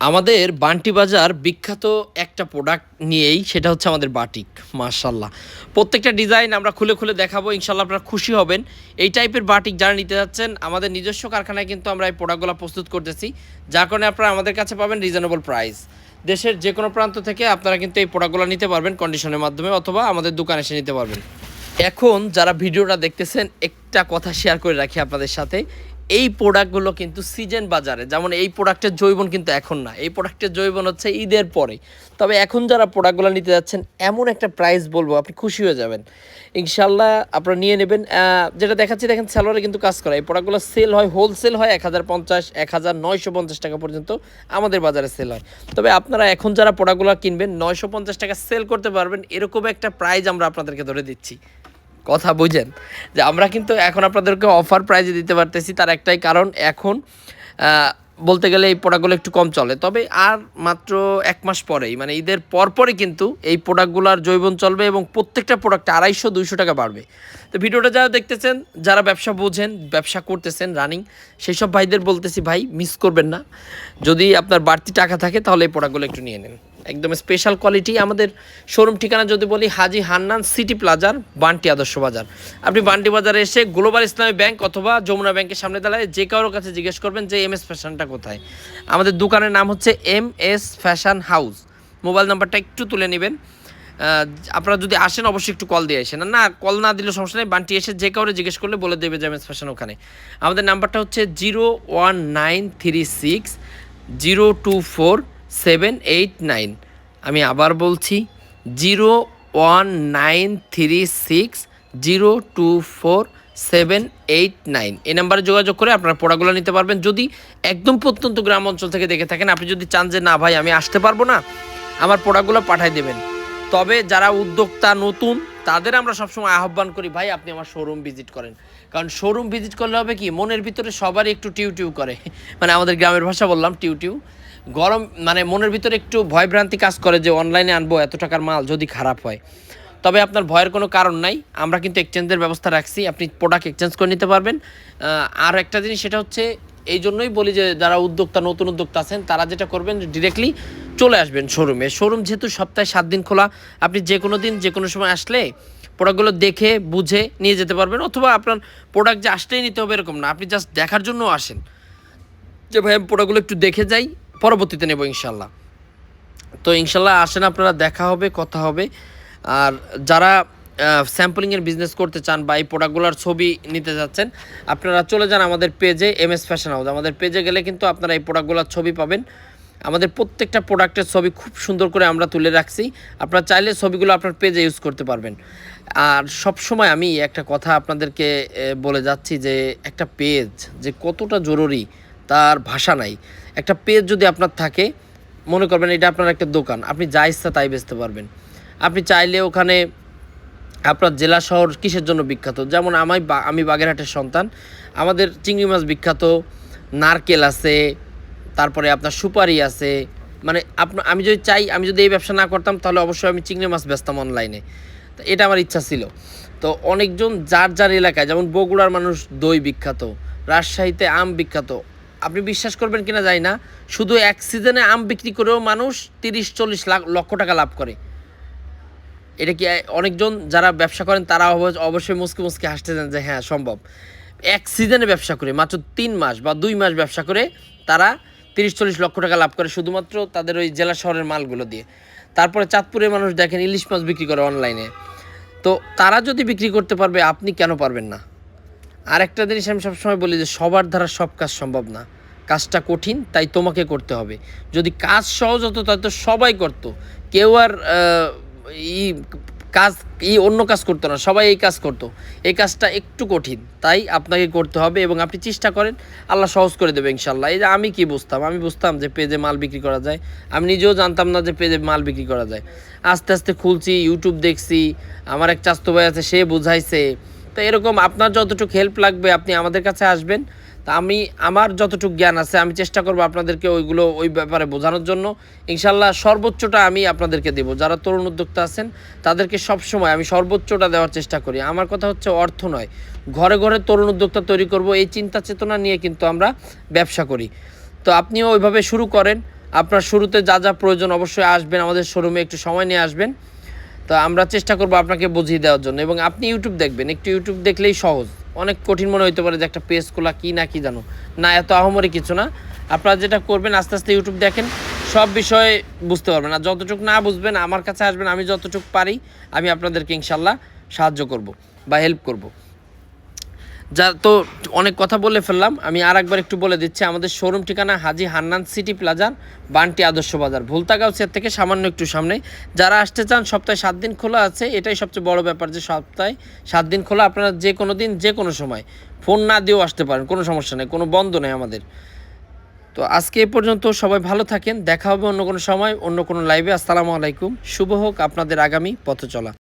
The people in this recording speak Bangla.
আমাদের বান্টি বাজার বিখ্যাত একটা প্রোডাক্ট নিয়েই সেটা হচ্ছে আমাদের বাটিক মার্শাল্লাহ প্রত্যেকটা ডিজাইন আমরা খুলে খুলে দেখাবো ইনশাল্লাহ আপনারা খুশি হবেন। এই টাইপের বাটিক যারা নিতে যাচ্ছেন, আমাদের নিজস্ব কারখানায় কিন্তু আমরা এই প্রোডাক্টগুলো প্রস্তুত করতেছি। যার কারণে আপনারা আমাদের কাছে পাবেন রিজনেবল প্রাইস দেশের যে কোনো প্রান্ত থেকে আপনারা কিন্তু এই প্রোডাক্টগুলো নিতে পারবেন কন্ডিশনের মাধ্যমে, অথবা আমাদের দোকানে এসে নিতে পারবেন। এখন যারা ভিডিওটা দেখতেছেন, একটা কথা শেয়ার করে রাখি আপনাদের সাথে। এই প্রোডাক্টগুলো কিন্তু সিজন বাজারে, যেমন এই প্রোডাক্টের জৈবন কিন্তু এখন না, এই প্রোডাক্টের জৈবন হচ্ছে ঈদের পরে। তবে এখন যারা প্রোডাক্টগুলো নিতে যাচ্ছেন, এমন একটা প্রাইস বলব, আপনি খুশি হয়ে যাবেন। ইনশাল্লাহ আপনারা নিয়ে নেবেন যেটা দেখাচ্ছি, দেখেন স্যালোয়ারে কিন্তু কাজ করা। এই প্রোডাক্টগুলো সেল হয় হোলসেল হয়, এক হাজার পঞ্চাশ, এক হাজার নয়শো পঞ্চাশ টাকা পর্যন্ত আমাদের বাজারে সেল হয়। তবে আপনারা এখন যারা প্রোডাক্টগুলো কিনবেন, নয়শো পঞ্চাশ টাকা সেল করতে পারবেন, এরকম একটা প্রাইজ আমরা আপনাদেরকে ধরে দিচ্ছি। কথা বুঝেন, যে আমরা কিন্তু এখন আপনাদেরকে অফার প্রাইজে দিতে পারতেছি, তার একটাই কারণ এখন বলতে গেলে এই প্রোডাক্টগুলো একটু কম চলে। তবে আর মাত্র এক মাস পরেই মানে ঈদের পরপরই কিন্তু এই প্রোডাক্টগুলোর জৈবন চলবে এবং প্রত্যেকটা প্রোডাক্টে আড়াইশো, দুইশো টাকা বাড়বে। তো ভিডিওটা যারা দেখতেছেন, যারা ব্যবসা বোঝেন, ব্যবসা করতেছেন রানিং সেই সব ভাইদের বলতেছি, ভাই মিস করবেন না। যদি আপনার বাড়তি টাকা থাকে, তাহলে এই প্রোডাক্টগুলো একটু নিয়ে নেন। একদম স্পেশাল কোয়ালিটি আমাদের শোরুম ঠিকানা যদি বলি, হাজি হান্নান সিটি প্লাজার, বান্টি আদর্শ বাজার। আপনি বান্টি বাজারে এসে গ্লোবাল ইসলামী ব্যাংক অথবা যমুনা ব্যাংকের সামনে দাঁড়ায়, যে কারোর কাছে জিজ্ঞেস করবেন যে, এম এস ফ্যাশনটা কোথায়? আমাদের দোকানের নাম হচ্ছে M S fashion house. Mobile নাম্বারটা একটু তুলে নেবেন। আপনারা যদি আসেন, অবশ্যই একটু কল দিয়ে আসেন। না, কল না দিলে সমস্যা নেই। বান্টি এসে যে কাউরে জিজ্ঞেস করলে বলে দেবে যে এম এস ফ্যাশন ওখানে। আমাদের নাম্বারটা হচ্ছে zero one nine three six, zero two four seven eight nine. আমি আবার বলছি, zero one nine three six, zero two four seven eight nine এই নাম্বারে যোগাযোগ করে আপনারা পড়াগুলো নিতে পারবেন। যদি একদম প্রত্যন্ত গ্রাম অঞ্চল থেকে দেখে থাকেন, আপনি যদি চান যে, না ভাই, আমি আসতে পারব না, আমার পড়াগুলো পাঠাই দেবেন। তবে যারা উদ্যোক্তা নতুন, তাদের আমরা সবসময় আহ্বান করি, ভাই, আপনি আমার শোরুম ভিজিট করেন। কারণ শোরুম ভিজিট করলে হবে কি, মনের ভিতরে সবারই একটু টিউ টিউ করে। মানে আমাদের গ্রামের ভাষা বললাম, টিউ টিউ। গরম মানে মনের ভিতরে একটু ভয়ভ্রান্তি কাজ করে যে, অনলাইনে আনব, এত টাকার মাল যদি খারাপ হয়। তবে আপনার ভয়ের কোনো কারণ নাই। আমরা কিন্তু এক্সচেঞ্জের ব্যবস্থা রাখছি, আপনি প্রোডাক্ট এক্সচেঞ্জ করে নিতে পারবেন। আর একটা জিনিস সেটা হচ্ছে, এই জন্যই বলি যে যারা উদ্যোক্তা, নতুন উদ্যোক্তা আছেন, তারা যেটা করবেন ডিরেক্টলি চলে আসবেন শোরুমে শোরুম যেহেতু সপ্তাহে সাত দিন খোলা, আপনি যে কোনো দিন, যে কোনো সময় আসলে প্রোডাক্টগুলো দেখে, বুঝে নিয়ে যেতে পারবেন, অথবা আপনার প্রোডাক্ট যে আসলেই নিতে হবে এরকম না, আপনি জাস্ট দেখার জন্য আসেন। যে ভাই, আমি প্রোডাক্টগুলো একটু দেখে যাই, পরবর্তীতে নেব ইনশাল্লাহ। তো ইনশাল্লাহ আসেন আপনারা, দেখা হবে, কথা হবে। আর যারা স্যাম্পলিংয়ের বিজনেস করতে চান বা এই প্রোডাক্টগুলোর ছবি নিতে যাচ্ছেন, আপনারা চলে যান আমাদের পেজে এম এস ফ্যাশন হাউস আমাদের পেজে গেলে কিন্তু আপনারা এই প্রোডাক্টগুলোর ছবি পাবেন। আমাদের প্রত্যেকটা প্রোডাক্টের ছবি খুব সুন্দর করে আমরা তুলে রাখছি। আপনারা চাইলে ছবিগুলো আপনার পেজে ইউজ করতে পারবেন। আর সব সময় আমি একটা কথা আপনাদেরকে বলে যাচ্ছি যে, একটা পেজ যে কতটা জরুরি, তার ভাষা নাই। একটা পেজ যদি আপনার থাকে, মনে করবেন এটা আপনার একটা দোকান। আপনি যা ইচ্ছা তাই বেচতে পারবেন। আপনি চাইলে ওখানে আপনার জেলা শহর কিসের জন্য বিখ্যাত? যেমন আমি আমি বাগেরহাটের সন্তান। আমাদের চিংড়ি মাছ বিখ্যাত, নারকেল আছে, তারপরে আপনার সুপারি আছে। মানে আপনার আমি যদি চাই, আমি যদি এই ব্যবসা না করতাম, তাহলে অবশ্যই আমি চিংড়ি মাছ বেচতাম অনলাইনে তো এটা আমার ইচ্ছা ছিল। তো অনেকজন যার যার এলাকায়, যেমন বগুড়ার মানুষ দই বিখ্যাত, রাজশাহীতে আম বিখ্যাত। আপনি বিশ্বাস করবেন কিনা যাই না, শুধু এক সিজনে আম বিক্রি করেও মানুষ তিরিশ, চল্লিশ লাখ, লক্ষ টাকা লাভ করে। এটা কি অনেকজন যারা ব্যবসা করেন, তারা অব- অবশ্যই মুসকে মুসকে হাসতেছেন যে হ্যাঁ সম্ভব। এক সিজনে ব্যবসা করে, মাত্র তিন মাস বা দুই মাস ব্যবসা করে, তারা তিরিশ চল্লিশ লক্ষ টাকা লাভ করে শুধুমাত্র তাদের ওই জেলা শহরের মালগুলো দিয়ে। তারপরে চাঁদপুরের মানুষ দেখেন, ইলিশ মাছ বিক্রি করে অনলাইনে। তো তারা যদি বিক্রি করতে পারবে, আপনি কেন পারবেন না? আর একটা জিনিস আমি সবসময় বলি যে, সবার দ্বারা সব কাজ সম্ভব না। কাজটা কঠিন, তাই তোমাকে করতে হবে। যদি কাজ সহজ হতো, তাহলে তো সবাই করতো। কেউ আর ই কাজ, ই অন্য কাজ করতো না, সবাই এই কাজ করতো। এই কাজটা একটু কঠিন, তাই আপনাকে করতে হবে এবং আপনি চেষ্টা করেন, আল্লাহ সহজ করে দেবে ইনশাল্লাহ এই যে আমি কি বুঝতাম? আমি বুঝতাম যে পেজে মাল বিক্রি করা যায়। আমি নিজেও জানতাম না যে পেজে মাল বিক্রি করা যায়। আস্তে আস্তে খুলছি ইউটিউব দেখছি, আমার এক চাস্তো ভাই আছে, সে বুঝাইছে। তো এরকম আপনার যতটুকু হেল্প লাগবে, আপনি আমাদের কাছে আসবেন। তা আমি, আমার যতটুকু জ্ঞান আছে, আমি চেষ্টা করব আপনাদেরকে ওইগুলো, ওই ব্যাপারে বোঝানোর জন্য। ইনশাল্লাহ সর্বোচ্চটা আমি আপনাদেরকে দেবো। যারা তরুণ উদ্যোক্তা আছেন, তাদেরকে সব সময় আমি সর্বোচ্চটা দেওয়ার চেষ্টা করি। আমার কথা হচ্ছে অর্থ নয়। ঘরে ঘরে তরুণ উদ্যোক্তা তৈরি করব, এই চিন্তা চেতনা নিয়ে কিন্তু আমরা ব্যবসা করি। তো আপনিও ওইভাবে শুরু করেন। আপনার শুরুতে যা যা প্রয়োজন অবশ্যই আসবেন, আমাদের শোরুমে একটু সময় নিয়ে আসবেন। তো আমরা চেষ্টা করব আপনাকে বুঝিয়ে দেওয়ার জন্য। এবং আপনি ইউটিউব দেখবেন। একটু ইউটিউব দেখলেই সহজ। অনেক কঠিন মনে হইতে পারে যে একটা পেজ খোলা কী না কি জানো। না, এত আহমরি কিছু না। আপনারা যেটা করবেন, আস্তে আস্তে ইউটিউব দেখেন, সব বিষয়ে বুঝতে পারবেন। আর যতটুকু না বুঝবেন, আমার কাছে আসবেন, আমি যতটুকু পারি, আমি আপনাদেরকে ইনশাল্লাহ সাহায্য করব বা হেল্প করব। যা তো অনেক কথা বলে ফেললাম। আমি আর একবার একটু বলে দিচ্ছি, আমাদের শোরুম ঠিকানা হাজি হান্নান সিটি প্লাজার বান্টি আদর্শ বাজার। ভুলতাগাঁওসের থেকে সামান্য একটু সামনে যারা আসতে চান, সপ্তাহে সাত দিন খোলা আছে। এটাই সবচেয়ে বড় ব্যাপার যে সপ্তাহে সাত দিন খোলা, আপনারা যে কোনো দিন, যে কোনো সময় ফোন না দিয়েও আসতে পারেন, কোনো সমস্যা নেই, কোনো বন্ধ নেই আমাদের। তো আজকে এ পর্যন্ত সবাই ভালো থাকেন, দেখা হবে অন্য কোনো সময়, অন্য কোনো লাইভে আসসালামু আলাইকুম, শুভ হোক আপনাদের আগামী পথ চলা